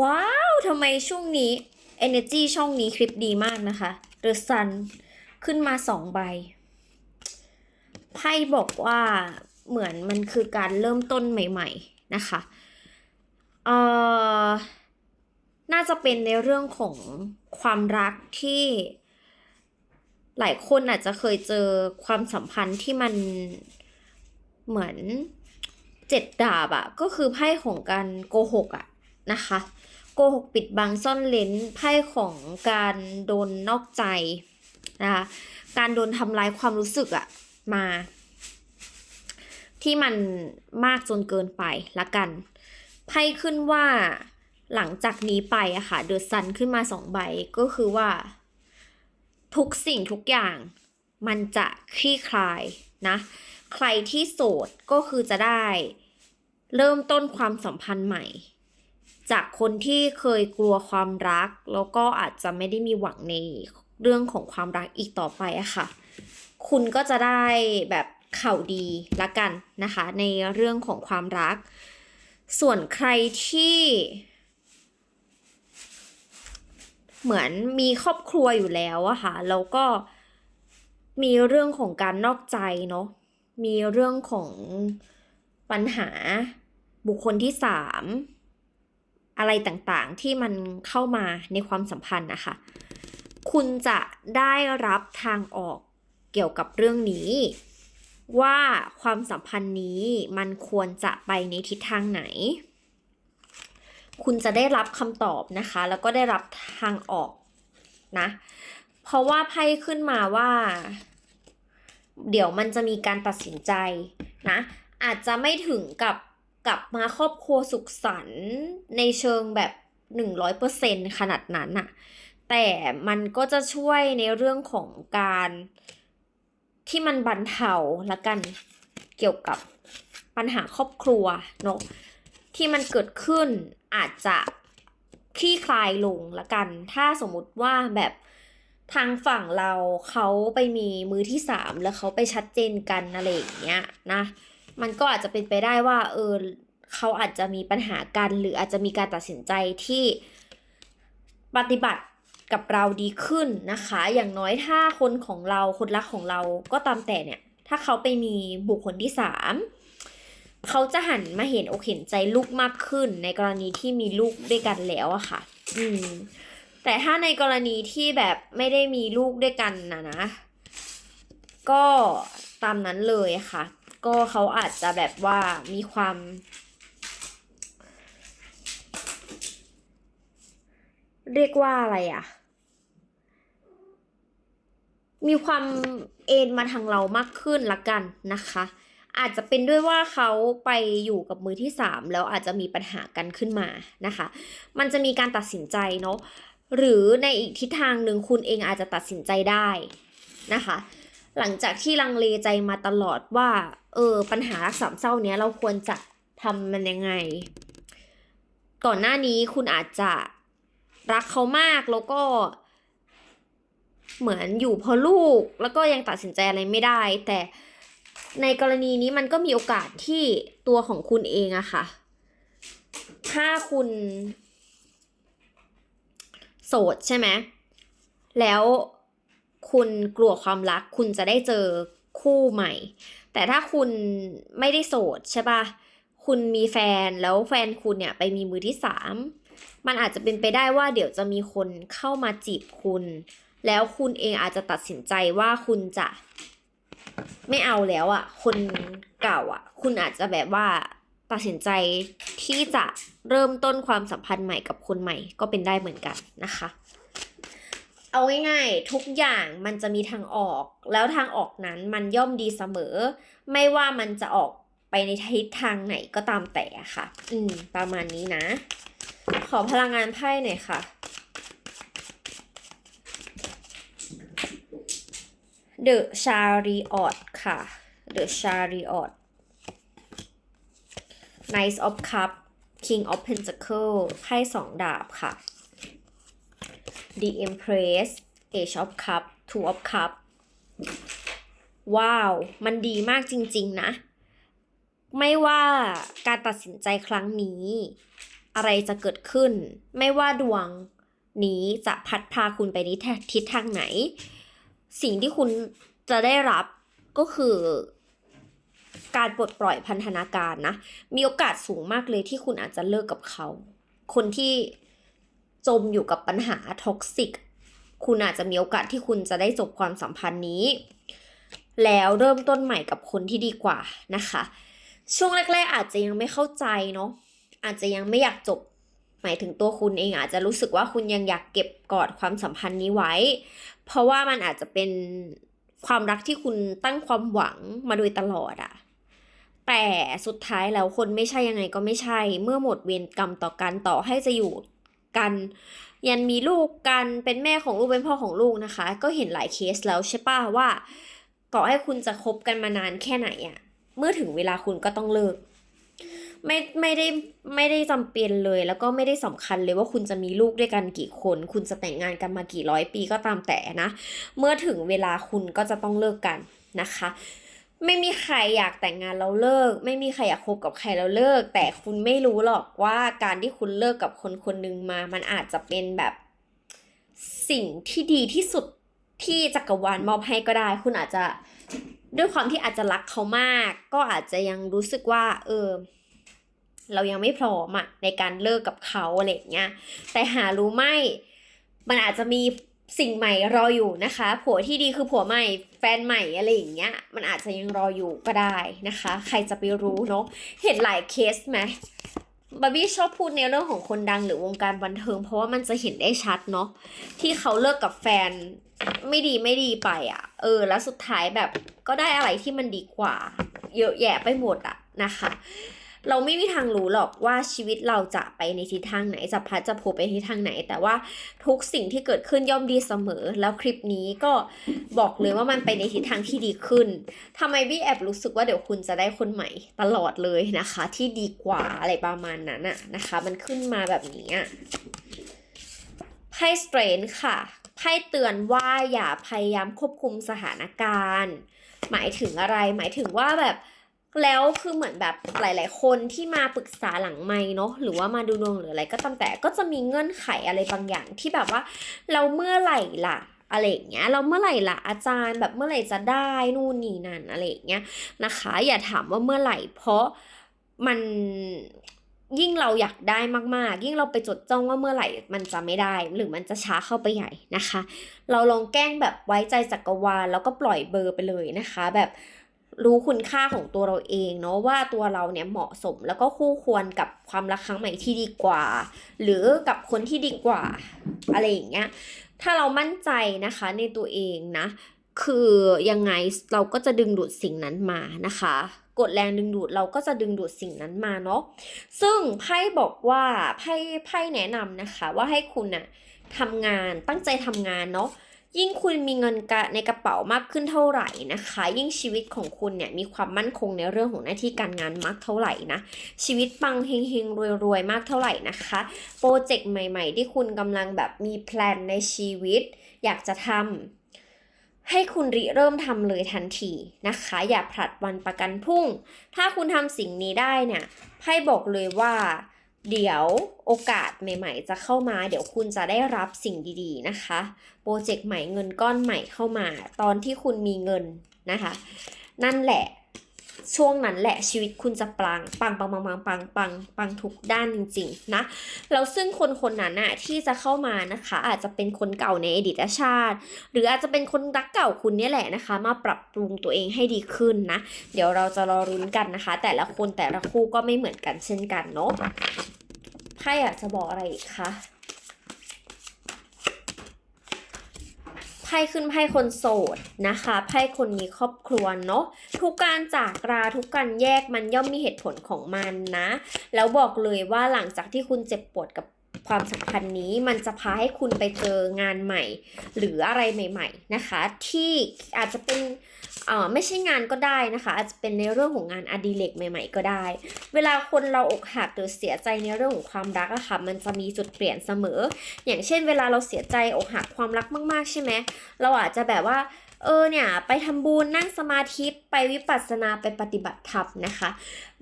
ว้าวทำไมช่วงนี้ Energy ช่องนี้คลิปดีมากนะคะ The Sun ขึ้นมาสองใบ ไพ่บอกว่าเหมือนมันคือการเริ่มต้นใหม่ ๆ นะคะ เอ่อ น่าจะเป็นในเรื่องของความรักที่หลายคนอาจจะเคยเจอความสัมพันธ์ที่มันเหมือนเจ็ดดาบอะก็คือไพ่ของการโกหกอะ นะคะโกหกปิดบังซ่อนเลนไพ่ของการโดนนอกใจนะคะการโดนทำร้ายความรู้สึกอะมา ที่มันมากจนเกินไปละกันไพ่ขึ้นว่าหลังจากนี้ไปอะค่ะเดอะซันขึ้นมาสองใบก็คือว่า ทุกสิ่งทุกอย่างมันจะคลี่คลายนะใครที่โสดก็คือจะได้เริ่มต้นความสัมพันธ์ใหม่ จากคนที่เคยกลัวความรัก แล้วก็อาจจะไม่ได้มีหวังในเรื่องของความรักอีกต่อไปอะค่ะ คุณก็จะได้แบบข่าวดีละกันนะคะ ในเรื่องของความรัก ส่วนใครที่ เหมือนมีครอบครัวอยู่แล้วอะค่ะแล้วก็มีเรื่องของการนอกใจเนาะมีเรื่องของปัญหาบุคคลที่สาม อะไรต่างๆ ที่มันเข้ามาในความสัมพันธ์นะคะ คุณจะได้รับทางออกเกี่ยวกับเรื่องนี้ ว่าความสัมพันธ์นี้มันควรจะไปในทิศทางไหน คุณจะได้รับคำตอบนะคะ แล้วก็ได้รับทางออกนะ เพราะว่าไพ่ขึ้นมาว่า เดี๋ยวมันจะมีการตัดสินใจนะ อาจจะไม่ถึงกับ กลับมาครอบครัวสุขสันต์ในเชิงแบบหนึ่งร้อยเปอร์เซ็นขนาดนั้นอะแต่มันก็จะช่วยในเรื่องของการที่มันบรรเทาละกันเกี่ยวกับปัญหาครอบครัวเนาะที่มันเกิดขึ้นอาจจะคลี่คลายลงละกัน ถ้าสมมุติว่าแบบทางฝั่งเราเขาไปมีมือที่สามแล้วเขาไปชัดเจนกันอะไรอย่างเงี้ยนะ มันก็อาจจะเป็นไปได้ว่า เออเขาอาจจะมีปัญหากัน หรืออาจจะมีการตัดสินใจที่ปฏิบัติกับเราดีขึ้นนะคะ อย่างน้อยถ้าคนของเราคนรักของเราก็ตามแต่เนี่ย ถ้าเขาไปมีบุคคลที่สามเขาจะหันมาเห็นอกเห็นใจลูกมากขึ้น ในกรณีที่มีลูกด้วยกันแล้วอะค่ะ อืม แต่ถ้าในกรณีที่แบบไม่ได้มีลูกด้วยกันนะนะ ก็ตามนั้นเลยค่ะ ก็เขาอาจจะแบบว่ามีความ เรียกว่าอะไรอะมีความเอ็นมาทางเรามากขึ้นละกันนะคะ อาจจะเป็นด้วยว่าเขาไปอยู่กับมือที่สามแล้วอาจจะมีปัญหากันขึ้นมานะคะ มันจะมีการตัดสินใจเนาะหรือในอีกทิศทางหนึ่งคุณเองอาจจะตัดสินใจได้นะคะ หลังจากที่ลังเลใจมาตลอดว่า เออ ปัญหารักสามเศร้าเนี้ยเราควรจะทำมันยังไง ก่อนหน้านี้คุณอาจจะรักเขามากแล้วก็ เหมือนอยู่เพราะลูก แล้วก็ยังตัดสินใจอะไรไม่ได้ แต่ในกรณีนี้มันก็มีโอกาสที่ตัวของคุณเองอะค่ะ ถ้าคุณโสดใช่ไหม แล้ว คุณกลัวความรัก คุณจะได้เจอคู่ใหม่ แต่ถ้าคุณไม่ได้โสดใช่ปะคุณมีแฟนแล้วแฟนคุณเนี่ยไปมีมือที่สามมันอาจจะเป็นไปได้ว่าเดี๋ยวจะมีคนเข้ามาจีบคุณ แล้วคุณเองอาจจะตัดสินใจว่าคุณจะไม่เอาแล้วอะ่ะ คนเก่าอะ่ะ คุณอาจจะแบบว่าตัดสินใจที่จะเริ่มต้นความสัมพันธ์ใหม่กับคนใหม่ก็เป็นได้เหมือนกันนะคะ เอาง่ายๆทุกอย่างมันจะมีทางออก แล้วทางออกนั้นมันย่อมดีเสมอ ไม่ว่ามันจะออกไปในทิศทางไหนก็ตามแต่ค่ะ อืม ประมาณนี้นะ ขอพลังงานไพ่หน่อยค่ะ The Chariot ค่ะ The Chariot Knight of Cup King of Pentacle ไพ่สองดาบค่ะ The Empress Age of Cup Two of Cup ว้าว มันดีมากจริงๆนะ ไม่ว่าการตัดสินใจครั้งนี้ อะไรจะเกิดขึ้น ไม่ว่าดวงนี้จะพัดพาคุณไปในทิศทางไหน สิ่งที่คุณจะได้รับก็คือการปลดปล่อยพันธนาการนะ มีโอกาสสูงมากเลยที่คุณอาจจะเลิกกับเขา คนที่ จมอยู่กับปัญหาท็อกซิกคุณอาจจะมีโอกาสที่คุณจะได้จบความสัมพันธ์นี้ แล้วเริ่มต้นใหม่กับคนที่ดีกว่านะคะ ช่วงแรก ๆ อาจจะยังไม่เข้าใจเนาะอาจจะยังไม่อยากจบหมายถึงตัวคุณเองอาจจะรู้สึกว่าคุณยังอยากเก็บกอดความสัมพันธ์นี้ไว้ เพราะว่ามันอาจจะเป็นความรักที่คุณตั้งความหวังมาโดยตลอดอะแต่สุดท้ายแล้วคนไม่ใช่ยังไงก็ไม่ใช่ เมื่อหมดเวรกรรมต่อกันต่อให้จะอยู่ กันยันมีลูกกันเป็นแม่ของลูกเป็นพ่อของลูกนะคะ ก็เห็นหลายเคสแล้วใช่ป่ะว่าต่อให้คุณจะคบกันมานานแค่ไหนอะเมื่อถึงเวลาคุณก็ต้องเลิก ไม่ไม่ได้ไม่ได้จำเป็นเลย แล้วก็ไม่ได้สำคัญเลยว่าคุณจะมีลูกด้วยกันกี่คน คุณจะแต่งงานกันมากี่ร้อยปีก็ตามแต่นะ เมื่อถึงเวลาคุณก็จะต้องเลิกกันนะคะ ไม่มีใครอยากแต่งงานแล้วเลิก ไม่มีใครอยากคบกับใครแล้วเลิก แต่คุณไม่รู้หรอกว่าการที่คุณเลิกกับคนคนหนึ่งมา มันอาจจะเป็นแบบสิ่งที่ดีที่สุดที่จักรวาลมอบให้ก็ได้ คุณอาจจะด้วยความที่อาจจะรักเขามาก ก็อาจจะยังรู้สึกว่า เออ เรายังไม่พร้อมอะในการเลิกกับเขาอะไรอย่างเงี้ยแต่หารู้ไหมมันอาจจะมี สิ่งใหม่รออยู่นะคะ ผัวที่ดีคือผัวใหม่แฟนใหม่อะไรอย่างเงี้ย มันอาจจะยังรออยู่ก็ได้นะคะ ใครจะไปรู้เนาะเห็นหลายเคสไหมบาร์บี้ชอบพูดในเรื่องของคนดังหรือวงการบันเทิง เพราะว่ามันจะเห็นได้ชัดเนาะที่เขาเลิกกับแฟนไม่ดีไม่ดีไปอะ่ะ เออ แล้วสุดท้ายแบบก็ได้อะไรที่มันดีกว่า เยอะแยะไปหมดอะนะคะ เราไม่มีทางรู้หรอกว่าชีวิตเราจะไปในทิศทางไหนจะพัดจะโผไปทิศทางไหน แต่ว่าทุกสิ่งที่เกิดขึ้นย่อมดีเสมอ แล้วคลิปนี้ก็บอกเลยว่ามันไปในทิศทางที่ดีขึ้นทำไมบี้แอบรู้สึกว่าเดี๋ยวคุณจะได้คนใหม่ตลอดเลยนะคะ ที่ดีกว่าอะไรประมาณนั้นอะนะคะ มันขึ้นมาแบบนี้อะไพ่สเตรนค่ะไพ่เตือนว่าอย่าพยายามควบคุมสถานการณ์ หมายถึงอะไรหมายถึงว่าแบบ แล้วคือเหมือนแบบหลาย ๆ คนที่มาปรึกษาหลังไม่เนาะหรือว่ามาดูดวงหรืออะไรก็ตามแต่ก็จะมีเงื่อนไขอะไรบางอย่างที่แบบว่า เราเมื่อไหร่ล่ะอะไรอย่างเงี้ยเราเมื่อไหร่ล่ะอาจารย์แบบเมื่อไหร่จะได้นู่นนี่นั่นอะไรอย่างเงี้ยนะคะ อย่าถามว่าเมื่อไหร่ เพราะมันยิ่งเราอยากได้มากๆ ยิ่งเราไปจดจ้องว่าเมื่อไหร่มันจะไม่ได้ หรือมันจะช้าเข้าไปใหญ่นะคะ เราลองแกล้งแบบไว้ใจจักรวาลแล้วก็ปล่อยเบอร์ไปเลยนะคะ แบบ รู้คุณค่าของตัวเราเองเนาะว่าตัวเราเนี่ยเหมาะสมแล้วก็คู่ควรกับความรักครั้งใหม่ที่ดีกว่า หรือกับคนที่ดีกว่า อะไรอย่างเงี้ยถ้าเรามั่นใจนะคะในตัวเองนะ คือยังไงเราก็จะดึงดูดสิ่งนั้นมานะคะกดแรงดึงดูดเราก็จะดึงดูดสิ่งนั้นมาเนาะซึ่งไพ่บอกว่าไพ่ไพ่แนะนำนะคะ ว่าให้คุณน่ะทำงานตั้งใจทำงานเนาะ ยิ่งคุณมีเงินกะในกระเป๋ามากขึ้นเท่าไหร่นะคะ ยิ่งชีวิตของคุณเนี่ยมีความมั่นคงในเรื่องของหน้าที่การงานมากเท่าไหร่นะ ชีวิตปังเฮงเฮงรวยรวยๆมากเท่าไหร่นะคะ โปรเจกต์ใหม่ ๆ ที่คุณกำลังแบบมีแพลนในชีวิต อยากจะทำให้คุณริเริ่มทำเลยทันทีนะคะ อย่าผลัดวันประกันพรุ่ง ถ้าคุณทำสิ่งนี้ได้เนี่ยไพ่บอกเลยว่า เดี๋ยวโอกาสใหม่ ๆ จะเข้ามา เดี๋ยวคุณจะได้รับสิ่งดี ๆ นะคะ โปรเจกต์ใหม่เงินก้อนใหม่เข้ามา ตอนที่คุณมีเงินนะคะ นั่นแหละ ช่วงนั้นแหละชีวิตคุณจะปังปังปังปังปังปังปังปังทุกด้านจริง ๆ นะแล้วซึ่งคนคนนั้นน่ะที่จะเข้ามานะคะ อาจจะเป็นคนเก่าในอดีตชาติ หรืออาจจะเป็นคนรักเก่าคุณเนี่ยแหละนะคะ มาปรับปรุงตัวเองให้ดีขึ้นนะ เดี๋ยวเราจะรอรุ้นกันนะคะ แต่ละคนแต่ละคู่ก็ไม่เหมือนกันเช่นกันเนาะ ไพ่อยากจะบอกอะไรอีกคะไพ่ขึ้นไพ่คนโสดนะคะไพ่คนมีครอบครัวเนาะทุกการจากราทุกการแยกมันย่อมมีเหตุผลของมันนะ แล้วบอกเลยว่าหลังจากที่คุณเจ็บปวดกับความสัมพันธ์นี้มันจะพาให้คุณไปเจองานใหม่ หรืออะไรใหม่ ๆ นะคะ ที่อาจจะเป็น ไม่ใช่งานก็ได้นะคะ อาจจะเป็นในเรื่องของงานอดิเรกใหม่ ๆ ก็ได้ เวลาคนเราอกหักหรือเสียใจในเรื่องของความรักอะค่ะ มันจะมีจุดเปลี่ยนเสมอ อย่างเช่น เวลาเราเสียใจอกหักความรักมากๆใช่ไหมเราอาจจะแบบว่าเออเนี่ยไปทำบุญนั่งสมาธิไปวิปัสสนาไปปฏิบัติธรรมนะคะ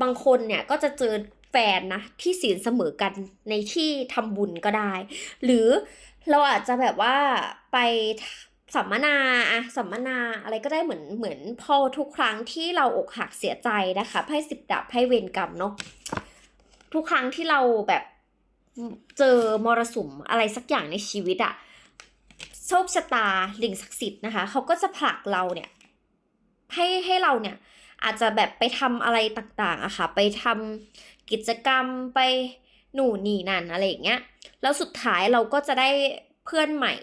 บางคนเนี่ยก็จะเจอแฟนนะที่ศีลเสมอกันในที่ทำบุญก็ได้ หรือเราอาจจะแบบว่าไป สัมมนาอะสัมมนาอะไรก็ได้เหมือนเหมือนพอทุกครั้งที่เราอกหักเสียใจนะคะไพ่สิบดาบไพ่เวรกรรมเนาะทุกครั้งที่เราแบบเจอมรสุมอะไรสักอย่างในชีวิตอะโชคชะตาลิงศักดิ์สิทธิ์นะคะเขาก็จะผลักเราเนี่ยให้ให้เราเนี่ยอาจจะแบบไปทำอะไรต่างๆอะค่ะ ไปทำกิจกรรมไปหนู่นนี่นั่นอะไรอย่างเงี้ยแล้วสุดท้ายเราก็จะได้เพื่อนใหม่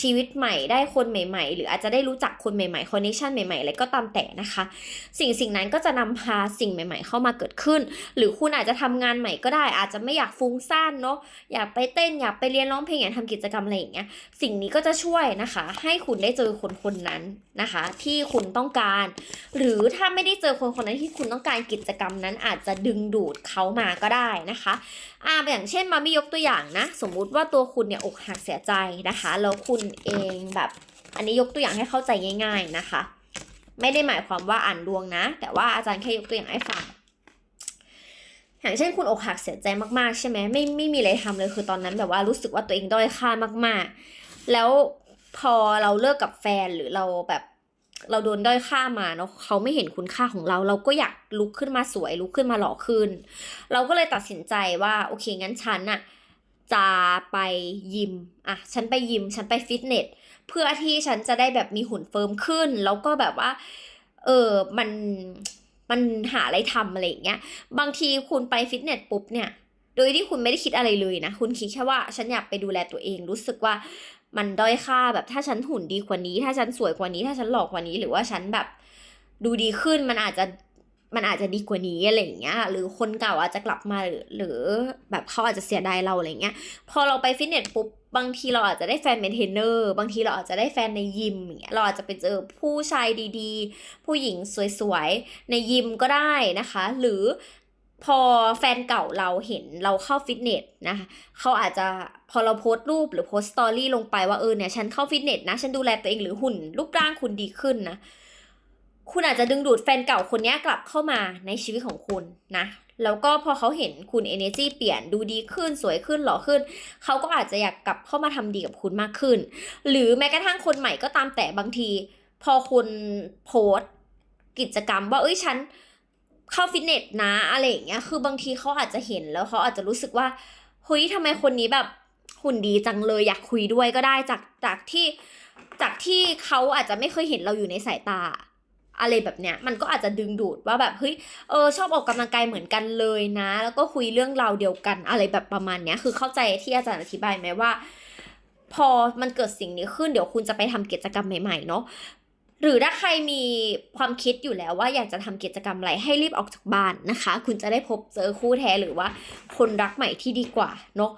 ชีวิตใหม่ได้คนใหม่ ๆ หรืออาจจะได้รู้จักคนใหม่ๆคอนเนคชันใหม่ๆอะไรก็ตามแต่นะคะ สิ่งสิ่งนั้นก็จะนำพาสิ่งใหม่ ๆ เข้ามาเกิดขึ้น หรือคุณอาจจะทำงานใหม่ก็ได้ อาจจะไม่อยากฟุ้งซ่านเนาะอยากไปเต้นอยากไปเรียนร้องเพลงอยากทำกิจกรรมอะไรอย่างเงี้ยสิ่งนี้ก็จะช่วยนะคะ ให้คุณได้เจอคนคนนั้นนะคะ ที่คุณต้องการ หรือถ้าไม่ได้เจอคนคนนั้นที่คุณต้องการกิจกรรมนั้น อาจจะดึงดูดเขามาก็ได้นะคะอ่าอย่างเช่นมามียกตัวอย่างนะ สมมุติว่าตัวคุณเนี่ยอกหักเสียใจนะคะแล้วคุณเองแบบ อันนี้ยกตัวอย่างให้เข้าใจง่าย ๆนะคะ ไม่ได้หมายความว่าอ่านดวงนะ แต่ว่าอาจารย์แค่ยกตัวอย่างให้ฟังอย่างเช่นคุณอกหักเสียใจมากๆใช่ไหมไม่ไม่มีอะไรทำเลยคือตอนนั้นแบบว่ารู้สึกว่าตัวเองด้อยค่ามากๆ แล้วพอเราเลิกกับแฟนหรือเราแบบเราโดนด้อยค่ามาเนาะเขาไม่เห็นคุณค่าของเรา เราก็อยากลุกขึ้นมาสวยลุกขึ้นมาหล่อขึ้น เราก็เลยตัดสินใจว่าโอเคงั้นฉันอะ จะไปยิมอะฉันไปยิม ฉันไปฟิตเนส เพื่อที่ฉันจะได้แบบมีหุ่นเฟิร์มขึ้น แล้วก็แบบว่า เออมันมันหาอะไรทำอะไรอย่างเงี้ย บางทีคุณไปฟิตเนสปุ๊บเนี่ย โดยที่คุณไม่ได้คิดอะไรเลยนะ คุณคิดแค่ว่าฉันอยากไปดูแลตัวเอง รู้สึกว่ามันด้อยค่าแบบถ้าฉันหุ่นดีกว่านี้ ถ้าฉันสวยกว่านี้ ถ้าฉันหล่อกว่านี้ หรือว่าฉันแบบดูดีขึ้นมันอาจจะ มันอาจจะดีกว่านี้อะไรอย่างเงี้ย หรือคนเก่าอาจจะกลับมาหรือหรือแบบเขาอาจจะเสียดายเราอะไรเงี้ย พอเราไปฟิตเนสปุ๊บบางทีเราอาจจะได้แฟนเป็นเทนเนอร์บางทีเราอาจจะได้แฟนในยิมอย่างเงี้ยเราอาจจะไปเจอผู้ชายดีๆ ผู้หญิงสวยๆ ในยิมก็ได้นะคะ หรือพอแฟนเก่าเราเห็นเราเข้าฟิตเนสนะคะเขาอาจจะพอเราโพสต์รูปหรือโพสต์สตอรี่ลงไปว่าเออเนี่ยฉันเข้าฟิตเนสนะ ฉันดูแลตัวเองหรือหุ่นรูปร่างคุณดีขึ้นนะ คุณอาจจะดึงดูดแฟนเก่าคนนี้กลับเข้ามาในชีวิตของคุณนะ แล้วก็พอเขาเห็นคุณ energy เปลี่ยนดูดีขึ้นสวยขึ้นหล่อขึ้น เขาก็อาจจะอยากกลับเข้ามาทำดีกับคุณมากขึ้น หรือแม้กระทั่งคนใหม่ก็ตามแต่บางที พอคุณโพสต์กิจกรรมว่าเอ้ยฉันเข้าฟิตเนสนะอะไรอย่างเงี้ย คือบางทีเขาอาจจะเห็นแล้วเขาอาจจะรู้สึกว่าเฮ้ยทำไมคนนี้แบบหุ่นดีจังเลยอยากคุยด้วยก็ได้จากจากที่จากที่เขาอาจจะไม่เคยเห็นเราอยู่ในสายตา อะไรแบบเนี้ยมันก็อาจจะดึงดูดว่าแบบเฮ้ยเออชอบออกกำลังกายเหมือนกันเลยนะ แล้วก็คุยเรื่องราวเดียวกันอะไรแบบประมาณเนี้ยคือเข้าใจที่อาจารย์อธิบายไหมว่า พอมันเกิดสิ่งนี้ขึ้นเดี๋ยวคุณจะไปทำกิจกรรมใหม่ๆเนาะหรือถ้าใครมีความคิดอยู่แล้วว่าอยากจะทำกิจกรรมอะไรให้รีบออกจากบ้านนะคะ คุณจะได้พบเจอคู่แท้หรือว่าคนรักใหม่ที่ดีกว่าเนาะ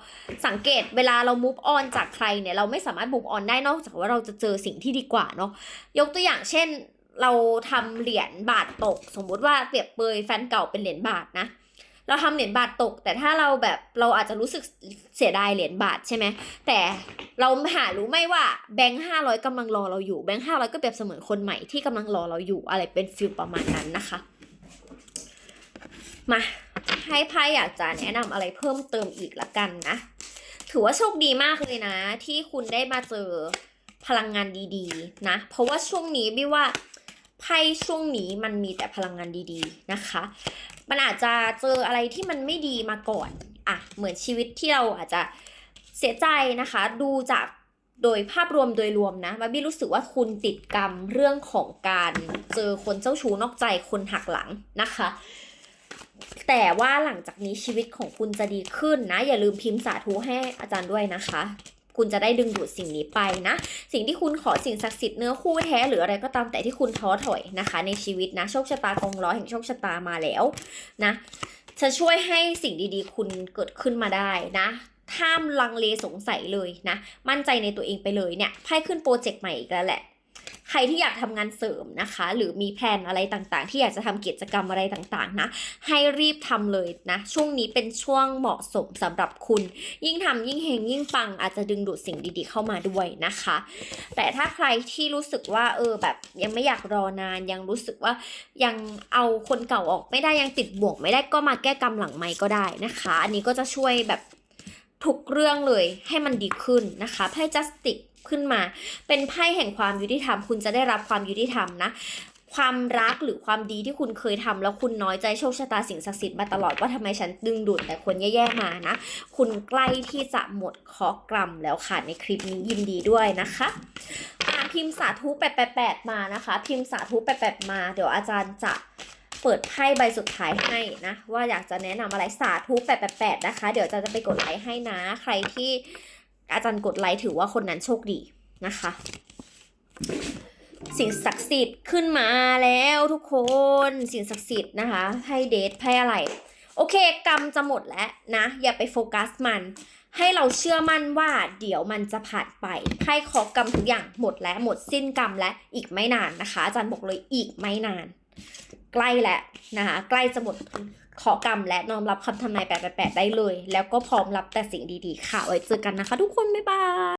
สังเกตเวลาเรา move on จากใครเนี่ยเราไม่สามารถ move on ได้นอกจากว่าเราจะเจอสิ่งที่ดีกว่าเนาะยกตัวอย่างเช่น เราทำเหรียญบาทตก สมมุติว่าเปรียบเปยแฟนเก่าเป็นเหรียญบาทนะเราทำเหรียญบาทตก แต่ถ้าเราแบบเราอาจจะรู้สึกเสียดายเหรียญบาทใช่ไหมแต่เราหารู้ไหมว่าแบงค์ห้าร้อยกำลังรอเราอยู่แบงค์ห้าร้อยก็เปรียบเสมือนคนใหม่ที่กำลังรอเราอยู่อะไรเป็นฟิลประมาณนั้นนะคะมาให้ไพ่อยากจะแนะนำอะไรเพิ่มเติมอีกละกันนะ ถือว่าโชคดีมากเลยนะ ที่คุณได้มาเจอพลังงานดีๆ นะ เพราะว่าช่วงนี้บี้ว่า ไพ่ช่วงนี้มันมีแต่พลังงานดีๆนะคะ มันอาจจะเจออะไรที่มันไม่ดีมาก่อนอะเหมือนชีวิตที่เราอาจจะเสียใจนะคะ ดูจากโดยภาพรวมโดยรวมนะมาบี้รู้สึกว่าคุณติดกรรมเรื่องของการเจอคนเจ้าชู้นอกใจคนหักหลังนะคะ แต่ว่าหลังจากนี้ชีวิตของคุณจะดีขึ้นนะ อย่าลืมพิมพ์สาธุให้อาจารย์ด้วยนะคะ คุณจะได้ดึงดูดสิ่งนี้ไปนะ สิ่งที่คุณขอสิ่งศักดิ์สิทธิ์เนื้อคู่แท้หรืออะไรก็ตามแต่ที่คุณท้อถอยนะคะ ในชีวิตนะโชคชะตากองร้อยแห่งโชคชะตามาแล้วนะจะช่วยให้สิ่งดีๆ คุณเกิดขึ้นมาได้นะห้ามลังเลสงสัยเลยนะ มั่นใจในตัวเองไปเลยเนี่ยไพ่ขึ้นโปรเจกต์ใหม่อีกแล้วแหละ ใครที่อยากทำงานเสริมนะคะ หรือมีแผนอะไรต่างๆ ที่อยากจะทำกิจกรรมอะไรต่างๆนะให้รีบทำเลยนะช่วงนี้เป็นช่วงเหมาะสมสำหรับคุณ ยิ่งทำยิ่งเฮงยิ่งปังอาจจะดึงดูดสิ่งดีๆ เข้ามาด้วยนะคะ แต่ถ้าใครที่รู้สึกว่าเออแบบยังไม่อยากรอนานยังรู้สึกว่ายังเอาคนเก่าออกไม่ได้ยังติดบ่วงไม่ได้ก็มาแก้กรรมหลังไม้ก็ได้นะคะ อันนี้ก็จะช่วยแบบทุกเรื่องเลยให้มันดีขึ้นนะคะไพ่จัสติก ขึ้นมา เป็นไพ่แห่งความยุติธรรม คุณจะได้รับความยุติธรรมนะความรักหรือความดีที่คุณเคยทำแล้วคุณน้อยใจโชคชะตาสิ่งศักดิ์สิทธิ์มาตลอดว่าทำไมฉันดึงดูดแต่คนแย่ๆมานะ คุณใกล้ที่จะหมดเคราะห์กรรมแล้วค่ะในคลิปนี้ยินดีด้วยนะคะอ่าพิมพ์สาธุแปดแปดแปดมานะคะ พิมพ์สาธุแปดแปดมา เดี๋ยวอาจารย์จะเปิดไพ่ใบสุดท้ายให้นะว่าอยากจะแนะนำอะไรสาธุแปดแปดแปดนะคะ เดี๋ยวอาจารย์จะไปกดไลค์ให้นะ ใครที่ อาจารย์กดไลค์ถือว่าคนนั้นโชคดีนะคะ สิ่งศักดิ์สิทธิ์ขึ้นมาแล้วทุกคนสิ่งศักดิ์สิทธิ์นะคะไพ่เดทไพ่อะไร โอเค กรรมจะหมดแล้วนะ อย่าไปโฟกัสมัน ให้เราเชื่อมั่นว่าเดี๋ยวมันจะผ่านไปไพ่ขอกรรมทุกอย่างหมดแล้วหมดสิ้นกรรมและอีกไม่นานนะคะ อาจารย์บอกเลยอีกไม่นาน ใกล้แล้วนะคะใกล้จะหมด ขอกรรมและน้อมรับคำทำนายแปดแปดได้เลย แล้วก็พร้อมรับแต่สิ่งดีๆ ค่ะ ไว้เจอกันนะคะ ทุกคน บ๊ายบาย